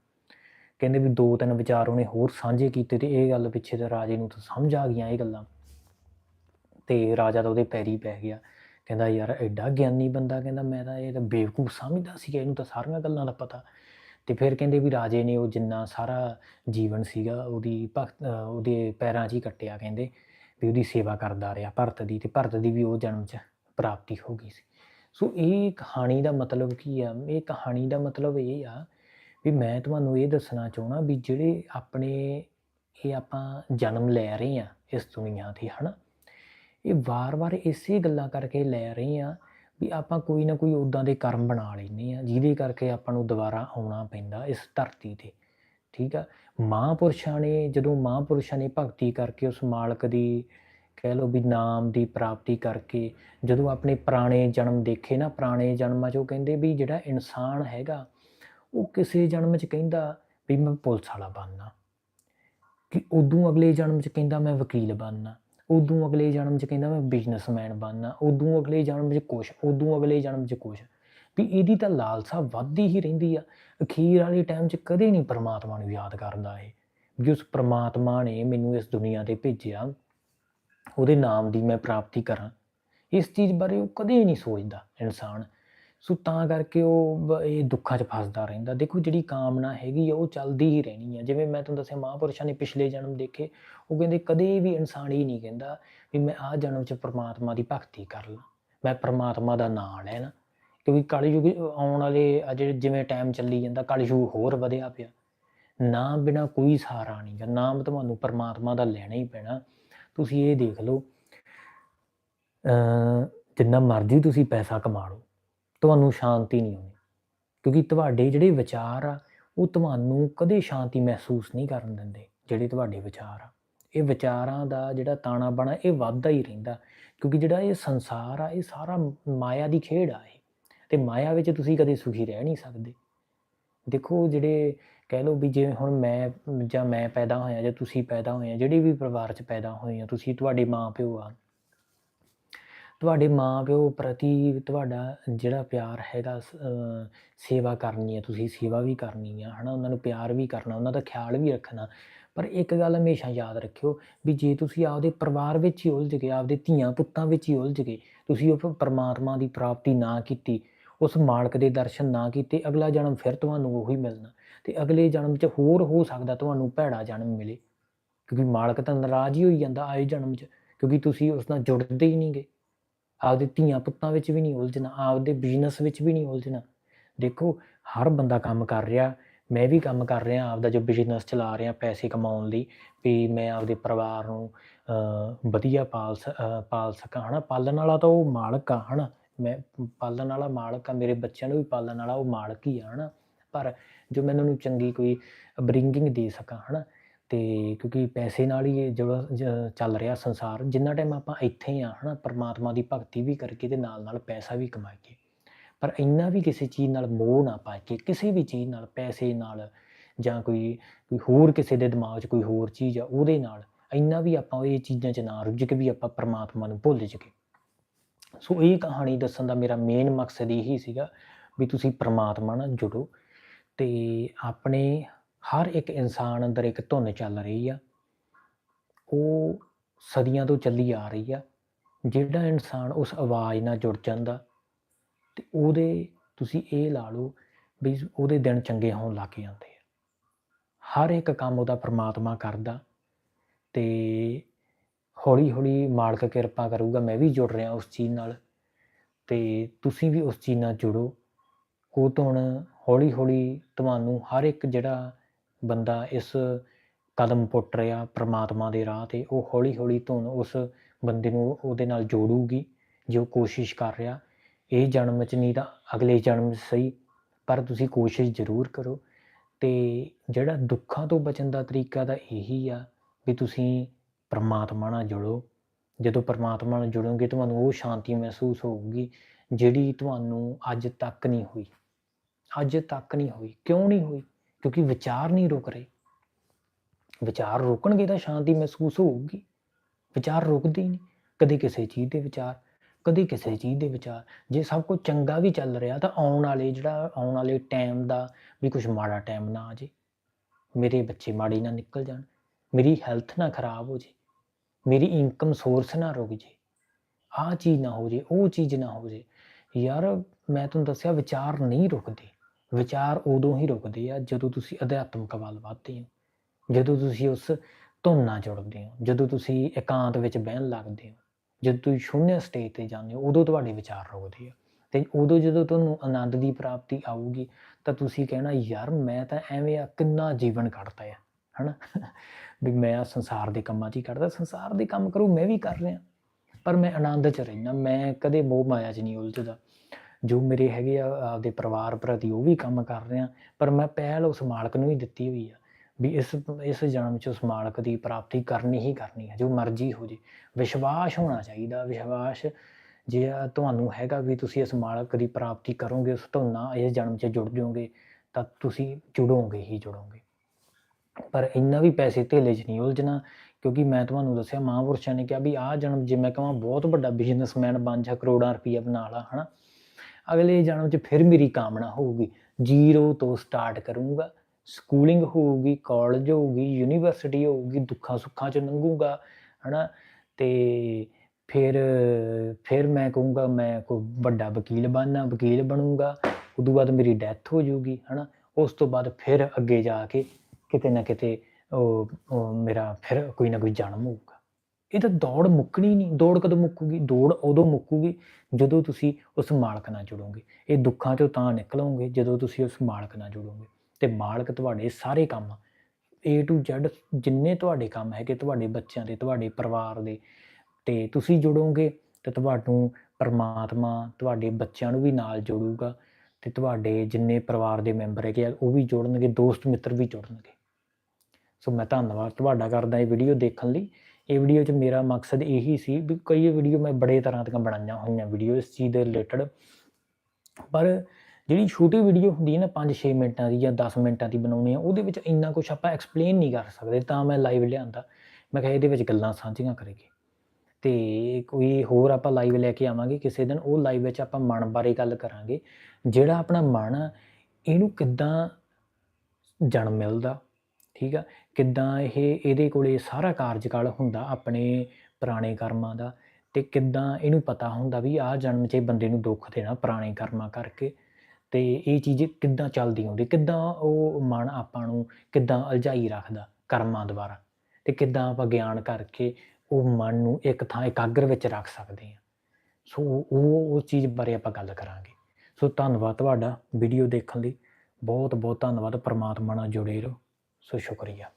ਕਹਿੰਦੇ ਵੀ ਦੋ ਤਿੰਨ ਵਿਚਾਰ ਉਹਨੇ ਹੋਰ ਸਾਂਝੇ ਕੀਤੇ ਤੇ ਇਹ ਗੱਲ ਪਿੱਛੇ ਤੇ ਰਾਜੇ ਨੂੰ ਤਾਂ ਸਮਝ ਆ ਗਈਆਂ ਇਹ ਗੱਲਾਂ। ਤੇ ਰਾਜਾ ਤਾਂ ਉਹਦੇ ਪੈਰੀ ਪੈ ਗਿਆ। ਕਹਿੰਦਾ, ਯਾਰ, ਐਡਾ ਗਿਆਨੀ ਬੰਦਾ, ਕਹਿੰਦਾ, ਮੈਂ ਤਾਂ ਇਹ ਤਾਂ ਬੇਵਕੂਫ ਸਮਝਦਾ ਸੀ ਇਹਨੂੰ ਤਾਂ ਸਾਰੀਆਂ ਗੱਲਾਂ ਦਾ ਪਤਾ। ਤੇ ਫਿਰ ਕਹਿੰਦੇ ਵੀ ਰਾਜੇ ਨੇ ਉਹ ਜਿੰਨਾ ਸਾਰਾ ਜੀਵਨ ਸੀਗਾ, ਉਹਦੀ ਭਗਤ ਉਹਦੇ ਪੈਰਾਂ 'ਚ ਹੀ ਕੱਟਿਆ, ਕਹਿੰਦੇ ਵੀ ਉਹਦੀ ਸੇਵਾ ਕਰਦਾ ਰਿਹਾ ਭਰਤ ਦੀ ਤੇ ਭਰਤ ਦੀ ਵੀ ਉਹ ਜਨਮ 'ਚ ਪ੍ਰਾਪਤੀ ਹੋ ਗਈ ਸੀ। ਸੋ ਇਹ ਕਹਾਣੀ ਦਾ ਮਤਲਬ ਕੀ ਆ? ਇਹ ਕਹਾਣੀ ਦਾ ਮਤਲਬ ਇਹ ਆ ਵੀ ਮੈਂ ਤੁਹਾਨੂੰ ਇਹ ਦੱਸਣਾ ਚਾਹਣਾ ਵੀ ਜਿਹੜੇ ਆਪਣੇ, ਇਹ ਆਪਾਂ ਜਨਮ ਲੈ ਰਹੇ ਆ ਇਸ ਦੁਨੀਆ ਤੇ, ਹਨਾ? ਇਹ ਵਾਰ-ਵਾਰ ਇਸੇ ਗੱਲਾਂ ਕਰਕੇ ਲੈ ਰਹੇ ਆ ਵੀ ਆਪਾਂ ਕੋਈ ਨਾ ਕੋਈ ਉਦਾਂ ਦੇ ਕਰਮ ਬਣਾ ਲੈਨੇ ਆ ਜਿਹਦੇ ਕਰਕੇ ਆਪਾਂ ਨੂੰ ਦੁਬਾਰਾ ਆਉਣਾ ਪੈਂਦਾ ਇਸ ਧਰਤੀ ਤੇ। ਠੀਕ ਆ? ਮਹਾਂਪੁਰਸ਼ਾਂ ਨੇ, ਜਦੋਂ ਮਹਾਂਪੁਰਸ਼ਾਂ ਨੇ ਭਗਤੀ ਕਰਕੇ ਉਸ ਮਾਲਕ ਦੀ ਕਹਿ ਲਓ ਵੀ ਨਾਮ ਦੀ ਪ੍ਰਾਪਤੀ ਕਰਕੇ ਜਦੋਂ ਆਪਣੇ ਪੁਰਾਣੇ ਜਨਮ ਦੇਖੇ ਨਾ, ਪੁਰਾਣੇ ਜਨਮਾਂ 'ਚ ਉਹ ਕਹਿੰਦੇ ਵੀ ਜਿਹੜਾ ਇਨਸਾਨ ਹੈਗਾ, ਉਹ ਕਿਸੇ ਜਨਮ 'ਚ ਕਹਿੰਦਾ ਵੀ ਮੈਂ ਪੁਲਿਸ ਵਾਲਾ ਬਣਨਾ। ਕਿ ਉਦੋਂ ਅਗਲੇ ਜਨਮ 'ਚ ਕਹਿੰਦਾ ਮੈਂ ਵਕੀਲ ਬਣਨਾ। ਉਦੋਂ ਅਗਲੇ ਜਨਮ 'ਚ ਕਹਿੰਦਾ ਮੈਂ ਬਿਜ਼ਨਸਮੈਨ ਬਣਨਾ, ਉਦੋਂ ਅਗਲੇ ਜਨਮ 'ਚ ਕੁਛ, ਉਦੋਂ ਅਗਲੇ ਜਨਮ 'ਚ ਕੁਛ। ਵੀ ਇਹਦੀ ਤਾਂ ਲਾਲਸਾ ਵੱਧਦੀ ਹੀ ਰਹਿੰਦੀ ਆ। ਅਖੀਰ ਵਾਲੇ ਟਾਈਮ 'ਚ ਕਦੇ ਨਹੀਂ ਪਰਮਾਤਮਾ ਨੂੰ ਯਾਦ ਕਰਦਾ ਇਹ। ਵੀ ਉਸ ਪਰਮਾਤਮਾ ਨੇ ਮੈਨੂੰ ਇਸ ਦੁਨੀਆ ਤੇ ਭੇਜਿਆ, ਉਹਦੇ ਨਾਮ ਦੀ ਮੈਂ ਪ੍ਰਾਪਤੀ ਕਰਾਂ। ਇਸ ਚੀਜ਼ ਬਾਰੇ ਉਹ ਕਦੇ ਨਹੀਂ ਸੋਚਦਾ ਇਨਸਾਨ। ਸੋ ਤਾਂ ਕਰਕੇ ਉਹ ਇਹ ਦੁੱਖਾਂ 'ਚ ਫਸਦਾ ਰਹਿੰਦਾ। ਦੇਖੋ, ਜਿਹੜੀ ਕਾਮਨਾ ਹੈਗੀ ਆ, ਉਹ ਚੱਲਦੀ ਹੀ ਰਹਿਣੀ ਆ। ਜਿਵੇਂ ਮੈਂ ਤੁਹਾਨੂੰ ਦੱਸਿਆ, ਮਹਾਂਪੁਰਸ਼ਾਂ ਨੇ ਪਿਛਲੇ ਜਨਮ ਦੇਖੇ, ਉਹ ਕਹਿੰਦੇ ਕਦੇ ਵੀ ਇਨਸਾਨ ਹੀ ਨਹੀਂ ਕਹਿੰਦਾ ਵੀ ਮੈਂ ਆਹ ਜਨਮ 'ਚ ਪ੍ਰਮਾਤਮਾ ਦੀ ਭਗਤੀ ਕਰ ਲਾਂ, ਮੈਂ ਪ੍ਰਮਾਤਮਾ ਦਾ ਨਾਮ ਲੈਣਾ। ਕਿਉਂਕਿ ਕਲਯੁਗ ਆਉਣ ਵਾਲੇ ਆ ਜਿਹੜੇ ਜਿਵੇਂ ਟਾਈਮ ਚੱਲੀ ਜਾਂਦਾ, ਕਲਯੁਗ ਹੋਰ ਵਧਿਆ ਪਿਆ। ਨਾਮ ਬਿਨਾ ਕੋਈ ਸਹਾਰਾ ਨਹੀਂ ਗਾ ਨਾਮ ਤੁਹਾਨੂੰ ਪਰਮਾਤਮਾ ਦਾ ਲੈਣਾ ਹੀ ਪੈਣਾ। ਤੁਸੀਂ ਇਹ ਦੇਖ ਲਓ ਅ ਜਿੰਨਾ ਮਰਜ਼ੀ ਤੁਸੀਂ ਪੈਸਾ ਕਮਾ ਲਓ ਤੁਹਾਨੂੰ ਸ਼ਾਂਤੀ ਨਹੀਂ ਆਉਣੀ ਕਿਉਂਕਿ ਤੁਹਾਡੇ ਜਿਹੜੇ ਵਿਚਾਰ ਆ, ਉਹ ਤੁਹਾਨੂੰ ਕਦੇ ਸ਼ਾਂਤੀ ਮਹਿਸੂਸ ਨਹੀਂ ਕਰਨ ਦਿੰਦੇ, ਜਿਹੜੇ ਤੁਹਾਡੇ ਵਿਚਾਰ ਆ। ਇਹ ਵਿਚਾਰਾਂ ਦਾ ਜਿਹੜਾ ਤਾਣਾ ਬਣਾ, ਇਹ ਵੱਧਦਾ ਹੀ ਰਹਿੰਦਾ। ਕਿਉਂਕਿ ਜਿਹੜਾ ਇਹ ਸੰਸਾਰ ਆ, ਇਹ ਸਾਰਾ ਮਾਇਆ ਦੀ ਖੇਡ ਆ ਇਹ। ਤੇ ਮਾਇਆ ਵਿੱਚ ਤੁਸੀਂ ਕਦੇ ਸੁਖੀ ਰਹਿ ਨਹੀਂ ਸਕਦੇ। ਦੇਖੋ ਜਿਹੜੇ ਕਹਿ ਲਓ ਵੀ ਜਿਵੇਂ ਹੁਣ ਮੈਂ, ਜਾਂ ਮੈਂ ਪੈਦਾ ਹੋਇਆ, ਜਾਂ ਤੁਸੀਂ ਪੈਦਾ ਹੋਏ ਆ, ਜਿਹੜੇ ਵੀ ਪਰਿਵਾਰ 'ਚ ਪੈਦਾ ਹੋਏ ਆ, ਤੁਸੀਂ ਤੁਹਾਡੇ ਮਾਂ ਪਿਓ ਆ ਤੁਹਾਡੇ ਮਾਂ ਪਿਓ ਪ੍ਰਤੀ ਤੁਹਾਡਾ ਜਿਹੜਾ ਪਿਆਰ ਹੈਗਾ ਸੇਵਾ ਕਰਨੀ ਹੈ, ਤੁਸੀਂ ਸੇਵਾ ਵੀ ਕਰਨੀ ਆ, ਹਨਾ? ਉਹਨਾਂ ਨੂੰ ਪਿਆਰ ਵੀ ਕਰਨਾ, ਉਹਨਾਂ ਦਾ ਖਿਆਲ ਵੀ ਰੱਖਣਾ। ਪਰ ਇੱਕ ਗੱਲ ਹਮੇਸ਼ਾ ਯਾਦ ਰੱਖਿਓ ਵੀ ਜੇ ਤੁਸੀਂ ਆਪਦੇ ਪਰਿਵਾਰ ਵਿੱਚ ਹੀ ਉਲਝ ਗਏ, ਆਪਦੇ ਧੀਆਂ ਪੁੱਤਾਂ ਵਿੱਚ ਹੀ ਉਲਝ ਗਏ, ਤੁਸੀਂ ਉਹ ਪਰਮਾਤਮਾ ਦੀ ਪ੍ਰਾਪਤੀ ਨਾ ਕੀਤੀ, ਉਸ ਮਾਲਕ ਦੇ ਦਰਸ਼ਨ ਨਾ ਕੀਤੇ, ਅਗਲਾ ਜਨਮ ਫਿਰ ਤੁਹਾਨੂੰ ਉਹੀ ਮਿਲਣਾ ਤੇ ਅਗਲੇ ਜਨਮ 'ਚ ਹੋਰ ਹੋ ਸਕਦਾ ਤੁਹਾਨੂੰ ਭੈੜਾ ਜਨਮ ਮਿਲੇ। ਕਿਉਂਕਿ ਮਾਲਕ ਤਾਂ ਨਾਰਾਜ਼ ਹੀ ਹੋਈ ਜਾਂਦਾ ਆਏ ਜਨਮ 'ਚ, ਕਿਉਂਕਿ ਤੁਸੀਂ ਉਸ ਨਾਲ ਜੁੜਦੇ ਹੀ ਨਹੀਂਗੇ ਆਪਦੇ ਧੀਆਂ ਪੁੱਤਾਂ ਵਿੱਚ ਵੀ ਨਹੀਂ ਉਲਝਣਾ, ਆਪਦੇ ਬਿਜ਼ਨਸ ਵਿੱਚ ਵੀ ਨਹੀਂ ਉਲਝਣਾ। ਦੇਖੋ, ਹਰ ਬੰਦਾ ਕੰਮ ਕਰ ਰਿਹਾ, ਮੈਂ ਵੀ ਕੰਮ ਕਰ ਰਿਹਾ, ਆਪਦਾ ਜੋ ਬਿਜ਼ਨਸ ਚਲਾ ਰਿਹਾ, ਪੈਸੇ ਕਮਾਉਣ ਲਈ, ਵੀ ਮੈਂ ਆਪਦੇ ਪਰਿਵਾਰ ਨੂੰ ਵਧੀਆ ਪਾਲ ਸ- ਪਾਲ ਸਕਾਂ ਹਨਾ ਪਾਲਣ ਵਾਲਾ ਤਾਂ ਉਹ ਮਾਲਕ ਆ, ਹਨਾ? ਮੈਂ ਪਾਲਣ ਵਾਲਾ ਮਾਲਕ ਆ, ਮੇਰੇ ਬੱਚਿਆਂ ਨੂੰ ਵੀ ਪਾਲਣ ਵਾਲਾ ਉਹ ਮਾਲਕ ਹੀ ਆ, ਹਨਾ? ਪਰ ਜੋ ਮੈਂ ਉਹਨਾਂ ਨੂੰ ਚੰਗੀ ਕੋਈ ਬਰਿੰਗਿੰਗ ਦੇ ਸਕਾਂ, ਹਨਾ? ਤੇ ਕਿਉਂਕਿ ਪੈਸੇ ਨਾਲ ਹੀ ਇਹ ਜਿਹੜਾ ਜ- ਚੱਲ ਰਿਹਾ ਸੰਸਾਰ, ਜਿੰਨਾ ਟਾਈਮ ਆਪਾਂ ਇੱਥੇ ਆ, ਹਨਾ, ਪਰਮਾਤਮਾ ਦੀ ਭਗਤੀ ਵੀ ਕਰਕੇ ਤੇ ਨਾਲ ਨਾਲ ਪੈਸਾ ਵੀ ਕਮਾਈਏ ਪਰ ਇੰਨਾ ਵੀ ਕਿਸੇ ਚੀਜ਼ ਨਾਲ ਮੋਹ ਨਾ ਪਾ ਕੇ, ਕਿਸੇ ਵੀ ਚੀਜ਼ ਨਾਲ, ਪੈਸੇ ਨਾਲ ਜਾਂ ਕੋਈ ਕੋਈ ਹੋਰ ਕਿਸੇ ਦੇ ਦਿਮਾਗ 'ਚ ਕੋਈ ਹੋਰ ਚੀਜ਼ ਆ, ਉਹਦੇ ਨਾਲ ਇੰਨਾ ਵੀ ਆਪਾਂ ਇਹ ਚੀਜ਼ਾਂ 'ਚ ਨਾ ਰੁੱਝ ਕੇ ਵੀ ਆਪਾਂ ਪਰਮਾਤਮਾ ਨੂੰ ਭੁੱਲ ਜਾਈਏ। ਸੋ ਇਹ ਕਹਾਣੀ ਦੱਸਣ ਦਾ ਮੇਰਾ ਮੇਨ ਮਕਸਦ ਇਹੀ ਸੀਗਾ ਵੀ ਤੁਸੀਂ ਪਰਮਾਤਮਾ ਨਾਲ ਜੁੜੋ ਤੇ ਆਪਣੇ ਹਰ ਇੱਕ ਇਨਸਾਨ ਅੰਦਰ ਇੱਕ ਧੁੰਨ ਚੱਲ ਰਹੀ ਆ। ਉਹ ਸਦੀਆਂ ਤੋਂ ਚੱਲੀ ਆ ਰਹੀ ਆ। ਜਿਹੜਾ ਇਨਸਾਨ ਉਸ ਆਵਾਜ਼ ਨਾਲ ਜੁੜ ਜਾਂਦਾ, ਤੇ ਉਹਦੇ ਤੁਸੀਂ ਇਹ ਲਾ ਲਓ ਵੀ ਉਹਦੇ ਦਿਨ ਚੰਗੇ ਹੋਣ ਲੱਗ ਜਾਂਦੇ ਆ। ਹਰ ਇੱਕ ਕੰਮ ਉਹਦਾ ਪ੍ਰਮਾਤਮਾ ਕਰਦਾ, ਤੇ ਹੌਲੀ ਹੌਲੀ ਮਾਲਕ ਕਿਰਪਾ ਕਰੂਗਾ, ਮੈਂ ਵੀ ਜੁੜ ਰਿਹਾ ਉਸ ਚੀਜ਼ ਨਾਲ, ਤੇ ਤੁਸੀਂ ਵੀ ਉਸ ਚੀਜ਼ ਨਾਲ ਜੁੜੋ। ਉਹ ਧੁਨ ਹੌਲੀ ਹੌਲੀ ਤੁਹਾਨੂੰ ਹਰ ਇੱਕ ਜਿਹੜਾ ਬੰਦਾ ਇਸ ਕਦਮ ਪੁੱਟ ਰਿਹਾ, ਪ੍ਰਮਾਤਮਾ ਦੇ ਰਾਹ ਤੇ, ਉਹ ਹੌਲੀ ਹੌਲੀ ਧੁਨ ਉਸ ਬੰਦੇ ਨੂੰ ਉਹਦੇ ਨਾਲ ਜੋੜੂਗੀ, ਜੋ ਕੋਸ਼ਿਸ਼ ਕਰ ਰਿਹਾ, ਇਹ ਜਨਮ ਚ ਨਹੀਂ ਤਾਂ ਅਗਲੇ ਜਨਮ ਸਹੀ, ਪਰ ਤੁਸੀਂ ਕੋਸ਼ਿਸ਼ ਜ਼ਰੂਰ ਕਰੋ। ਤੇ ਜਿਹੜਾ ਦੁੱਖਾਂ ਤੋਂ ਬਚਣ ਦਾ ਤਰੀਕਾ ਤਾਂ ਇਹੀ ਆ ਵੀ ਤੁਸੀਂ ਪਰਮਾਤਮਾ ਨਾਲ ਜੁੜੋ। ਜਦੋਂ ਪਰਮਾਤਮਾ ਨਾਲ ਜੁੜੋਗੇ ਤੁਹਾਨੂੰ ਉਹ ਸ਼ਾਂਤੀ ਮਹਿਸੂਸ ਹੋਊਗੀ ਜਿਹੜੀ ਤੁਹਾਨੂੰ ਅੱਜ ਤੱਕ ਨਹੀਂ ਹੋਈ। ਅੱਜ ਤੱਕ ਨਹੀਂ ਹੋਈ। ਕਿਉਂ ਨਹੀਂ ਹੋਈ? ਕਿਉਂਕਿ ਵਿਚਾਰ ਨਹੀਂ ਰੁਕ ਰਹੇ। ਵਿਚਾਰ ਰੁਕਣਗੇ ਤਾਂ ਸ਼ਾਂਤੀ ਮਹਿਸੂਸ ਹੋਊਗੀ। ਵਿਚਾਰ ਰੁਕਦੇ ਹੀ ਨਹੀਂ। ਕਦੇ ਕਿਸੇ ਚੀਜ਼ ਦੇ ਵਿਚਾਰ, ਕਦੇ ਕਿਸੇ ਚੀਜ਼ ਦੇ ਵਿਚਾਰ। ਜੇ ਸਭ ਕੁਝ ਚੰਗਾ ਵੀ ਚੱਲ ਰਿਹਾ ਤਾਂ ਆਉਣ ਵਾਲੇ ਜਿਹੜਾ, ਆਉਣ ਵਾਲੇ ਟਾਈਮ ਦਾ ਵੀ ਕੁਝ ਮਾੜਾ ਟਾਈਮ ਨਾ ਆ ਜੇ। ਮੇਰੇ ਬੱਚੇ ਮਾੜੇ ਨਾ ਨਿਕਲ ਜਾਣ। ਮੇਰੀ ਹੈਲਥ ਨਾ ਖਰਾਬ ਹੋ ਜੇ। ਮੇਰੀ ਇਨਕਮ ਸੋਰਸ ਨਾ ਰੁਕ ਜੇ। ਆਹ ਚੀਜ਼ ਨਾ ਹੋ ਜੇ, ਉਹ ਚੀਜ਼ ਨਾ ਹੋ ਜੇ। ਯਾਰ, ਮੈਂ ਤੁਹਾਨੂੰ ਦੱਸਿਆ ਵਿਚਾਰ ਨਹੀਂ ਰੁਕਦੇ। ਵਿਚਾਰ ਉਦੋਂ ਹੀ ਰੁਕਦੇ ਆ ਜਦੋਂ ਤੁਸੀਂ ਅਧਿਆਤਮਕ ਵੱਲ ਵਧਦੇ ਹੋ, ਜਦੋਂ ਤੁਸੀਂ ਉਸ ਧੁਨ ਨਾਲ ਜੁੜਦੇ ਹੋ, ਜਦੋਂ ਤੁਸੀਂ ਇਕਾਂਤ ਵਿੱਚ ਬਹਿਣ ਲੱਗਦੇ ਹੋ, ਜਦੋਂ ਤੁਸੀਂ ਸ਼ੂਨਿਆ ਸਟੇਜ ਤੇ ਜਾਂਦੇ ਹੋ, ਉਦੋਂ ਤੁਹਾਡੇ ਵਿਚਾਰ ਰੁਕਦੇ ਆ। ਤੇ ਉਦੋਂ ਜਦੋਂ ਤੁਹਾਨੂੰ ਆਨੰਦ ਦੀ ਪ੍ਰਾਪਤੀ ਆਊਗੀ ਤਾਂ ਤੁਸੀਂ ਕਹਿਣਾ, ਯਾਰ, ਮੈਂ ਤਾਂ ਐਵੇਂ ਆ, ਕਿੰਨਾ ਜੀਵਨ ਕੱਢਤਾ ਆ। ਹਨਾ? ਵੀ ਮੈਂ ਆ ਸੰਸਾਰ ਦੇ ਕੰਮਾਂ 'ਚ ਹੀ ਕੱਢਦਾ, ਸੰਸਾਰ ਦੇ ਕੰਮ ਕਰੂ, ਮੈਂ ਵੀ ਕਰ ਰਿਹਾ। ਪਰ ਮੈਂ ਆਨੰਦ 'ਚ ਰਹਿਣਾ ਮੈਂ ਕਦੇ ਮੋਹ ਮਾਇਆ 'ਚ ਨਹੀਂ ਉਲਝਦਾ। ਜੋ ਮੇਰੇ ਹੈਗੇ ਆ, ਆਪਦੇ ਪਰਿਵਾਰ ਪ੍ਰਤੀ ਉਹ ਵੀ ਕੰਮ ਕਰ ਰਿਹਾ ਪਰ ਮੈਂ ਪਹਿਲ ਉਸ ਮਾਲਕ ਨੂੰ ਹੀ ਦਿੱਤੀ ਹੋਈ ਆ ਵੀ ਇਸ ਇਸ ਜਨਮ 'ਚ ਉਸ ਮਾਲਕ ਦੀ ਪ੍ਰਾਪਤੀ ਕਰਨੀ ਹੀ ਕਰਨੀ ਹੈ ਜੋ ਮਰਜ਼ੀ ਹੋ ਜੇ। ਵਿਸ਼ਵਾਸ ਹੋਣਾ ਚਾਹੀਦਾ, ਵਿਸ਼ਵਾਸ ਜੇ ਤੁਹਾਨੂੰ ਹੈਗਾ ਵੀ ਤੁਸੀਂ ਇਸ ਮਾਲਕ ਦੀ ਪ੍ਰਾਪਤੀ ਕਰੋਗੇ, ਉਸ ਤੋਂ ਨਾ ਇਸ ਜਨਮ 'ਚ ਜੁੜ ਜਾਓਗੇ, ਤਾਂ ਤੁਸੀਂ ਜੁੜੋਗੇ ਹੀ ਜੁੜੋਗੇ। ਪਰ ਇੰਨਾ ਵੀ ਪੈਸੇ ਧੇਲੇ 'ਚ ਨਹੀਂ ਉਲਝਣਾ, ਕਿਉਂਕਿ ਮੈਂ ਤੁਹਾਨੂੰ ਦੱਸਿਆ, ਮਹਾਂਪੁਰਸ਼ਾਂ ਨੇ ਕਿਹਾ ਵੀ ਆਹ ਜਨਮ ਜੇ ਮੈਂ ਕਹਾਂ ਬਹੁਤ ਵੱਡਾ ਬਿਜ਼ਨਸਮੈਨ ਬਣ ਜਾ, ਕਰੋੜਾਂ ਰੁਪਈਆ ਬਣਾ ਲਾ, ਹਨਾ? ਅਗਲੇ ਜਨਮ 'ਚ ਫਿਰ ਮੇਰੀ ਕਾਮਨਾ ਹੋਊਗੀ। ਜ਼ੀਰੋ ਤੋਂ ਸਟਾਰਟ ਕਰੂੰਗਾ। ਸਕੂਲਿੰਗ ਹੋਊਗੀ, ਕਾਲਜ ਹੋਊਗੀ, ਯੂਨੀਵਰਸਿਟੀ ਹੋਊਗੀ, ਦੁੱਖਾਂ ਸੁੱਖਾਂ 'ਚ ਲੰਘੂਗਾ, ਹਨਾ? ਤੇ ਫਿਰ ਫਿਰ ਮੈਂ ਕਹੂੰਗਾ, ਮੈਂ ਕੋਈ ਵੱਡਾ ਵਕੀਲ ਬਣਨਾ, ਵਕੀਲ ਬਣੂੰਗਾ। ਉਦੋਂ ਬਾਅਦ ਮੇਰੀ ਡੈਥ ਹੋ ਜਾਊਗੀ, ਹਨਾ? ਉਸ ਤੋਂ ਬਾਅਦ ਫਿਰ ਅੱਗੇ ਜਾ ਕੇ ਕਿਤੇ ਨਾ ਕਿਤੇ ਉਹ ਮੇਰਾ ਫਿਰ ਕੋਈ ਨਾ ਕੋਈ ਜਨਮ ਹੋਊਗਾ। ਇਹ ਤਾਂ ਦੌੜ ਮੁੱਕਣੀ ਨਹੀਂ, ਦੌੜ ਕਦੋਂ ਮੁੱਕੂਗੀ? ਦੌੜ ਉਦੋਂ ਮੁੱਕੂਗੀ ਜਦੋਂ ਤੁਸੀਂ ਉਸ ਮਾਲਕ ਨਾਲ ਜੁੜੋਗੇ। ਇਹ ਦੁੱਖਾਂ ਚੋਂ ਤਾਂ ਨਿਕਲੋਗੇ ਜਦੋਂ ਤੁਸੀਂ ਉਸ ਮਾਲਕ ਨਾਲ ਜੁੜੋਗੇ। ਤੇ ਮਾਲਕ ਤੁਹਾਡੇ ਸਾਰੇ ਕੰਮ, A to Z ਜਿੰਨੇ ਤੁਹਾਡੇ ਕੰਮ ਹੈਗੇ, ਤੁਹਾਡੇ ਬੱਚਿਆਂ ਦੇ, ਤੁਹਾਡੇ ਪਰਿਵਾਰ ਦੇ, ਤੇ ਤੁਸੀਂ ਜੁੜੋਗੇ ਤੇ ਤੁਹਾਨੂੰ ਪਰਮਾਤਮਾ ਤੁਹਾਡੇ ਬੱਚਿਆਂ ਨੂੰ ਵੀ ਨਾਲ ਜੋੜੂਗਾ ਤੇ ਤੁਹਾਡੇ ਜਿੰਨੇ ਪਰਿਵਾਰ ਦੇ ਮੈਂਬਰ ਹੈਗੇ ਆ, ਉਹ ਵੀ ਜੁੜਨਗੇ, ਦੋਸਤ ਮਿੱਤਰ ਵੀ ਜੁੜਨਗੇ। ਸੋ ਮੈਂ ਧੰਨਵਾਦ ਤੁਹਾਡਾ ਕਰਦਾ ਇਹ ਵੀਡੀਓ ਦੇਖਣ ਲਈ। ਇਹ ਵੀਡੀਓ 'ਚ ਮੇਰਾ ਮਕਸਦ ਇਹੀ ਸੀ ਵੀ ਕਈ ਵੀਡੀਓ ਮੈਂ ਬੜੇ ਤਰ੍ਹਾਂ ਦੀਆਂ ਬਣਾਈਆਂ ਹੋਈਆਂ ਵੀਡੀਓ ਇਸ ਚੀਜ਼ ਦੇ ਰਿਲੇਟਡ ਪਰ ਜਿਹੜੀ ਛੋਟੀ ਵੀਡੀਓ ਹੁੰਦੀ ਹੈ ਨਾ 5-6 ਮਿੰਟਾਂ ਦੀ ਜਾਂ 10 ਮਿੰਟਾਂ ਦੀ ਬਣਾਉਣੀ ਆ ਉਹਦੇ ਵਿੱਚ ਇੰਨਾ ਕੁਝ ਆਪਾਂ ਐਕਸਪਲੇਨ ਨਹੀਂ ਕਰ ਸਕਦੇ, ਤਾਂ ਮੈਂ ਲਾਈਵ ਲਿਆਂਦਾ। ਮੈਂ ਕਿਹਾ ਇਹਦੇ ਵਿੱਚ ਗੱਲਾਂ ਸਾਂਝੀਆਂ ਕਰੀਏ। ਤੇ ਕੋਈ ਹੋਰ ਆਪਾਂ ਲਾਈਵ ਲੈ ਕੇ ਆਵਾਂਗੇ, ਕਿਸੇ ਦਿਨ ਉਹ ਲਾਈਵ ਵਿੱਚ ਆਪਾਂ ਮਨ ਬਾਰੇ ਗੱਲ ਕਰਾਂਗੇ, ਜਿਹੜਾ ਆਪਣਾ ਮਨ ਆ, ਇਹਨੂੰ ਕਿੱਦਾਂ ਜਨਮ ਮਿਲਦਾ ਠੀਕ ਆ? ਕਿੱਦਾਂ ਇਹ, ਇਹਦੇ ਕੋਲੇ ਸਾਰਾ ਕਾਰਜਕਾਲ ਹੁੰਦਾ ਆਪਣੇ ਪੁਰਾਣੇ ਕਰਮਾਂ ਦਾ? ਤੇ ਕਿੱਦਾਂ ਇਹਨੂੰ ਪਤਾ ਹੁੰਦਾ ਵੀ ਆਹ ਜਨਮ 'ਚ ਇਹ ਬੰਦੇ ਨੂੰ ਦੁੱਖ ਦੇਣਾ ਪੁਰਾਣੇ ਕਰਮਾਂ ਕਰਕੇ? ਤੇ ਇਹ ਚੀਜ਼ ਕਿੱਦਾਂ ਚੱਲਦੀ ਹੁੰਦੀ? ਕਿੱਦਾਂ ਉਹ ਮਨ ਆਪਾਂ ਨੂੰ ਕਿੱਦਾਂ ਅਲਝਾਈ ਰੱਖਦਾ ਕਰਮਾਂ ਦੁਆਰਾ? ਤੇ ਕਿੱਦਾਂ ਆਪਾਂ ਗਿਆਨ ਕਰਕੇ ਉਹ ਮਨ ਨੂੰ ਇੱਕ ਥਾਂ ਇਕਾਗਰ ਵਿੱਚ ਰੱਖ ਸਕਦੇ ਹਾਂ? ਸੋ ਉਹ ਉਹ ਚੀਜ਼ ਬਾਰੇ ਆਪਾਂ ਗੱਲ ਕਰਾਂਗੇ। ਸੋ ਧੰਨਵਾਦ ਤੁਹਾਡਾ ਵੀਡੀਓ ਦੇਖਣ ਲਈ। ਬਹੁਤ ਬਹੁਤ ਧੰਨਵਾਦ, ਪਰਮਾਤਮਾ ਨਾਲ ਜੁੜੇ ਰਹੋ। ਸੋ ਸ਼ੁਕਰੀਆ।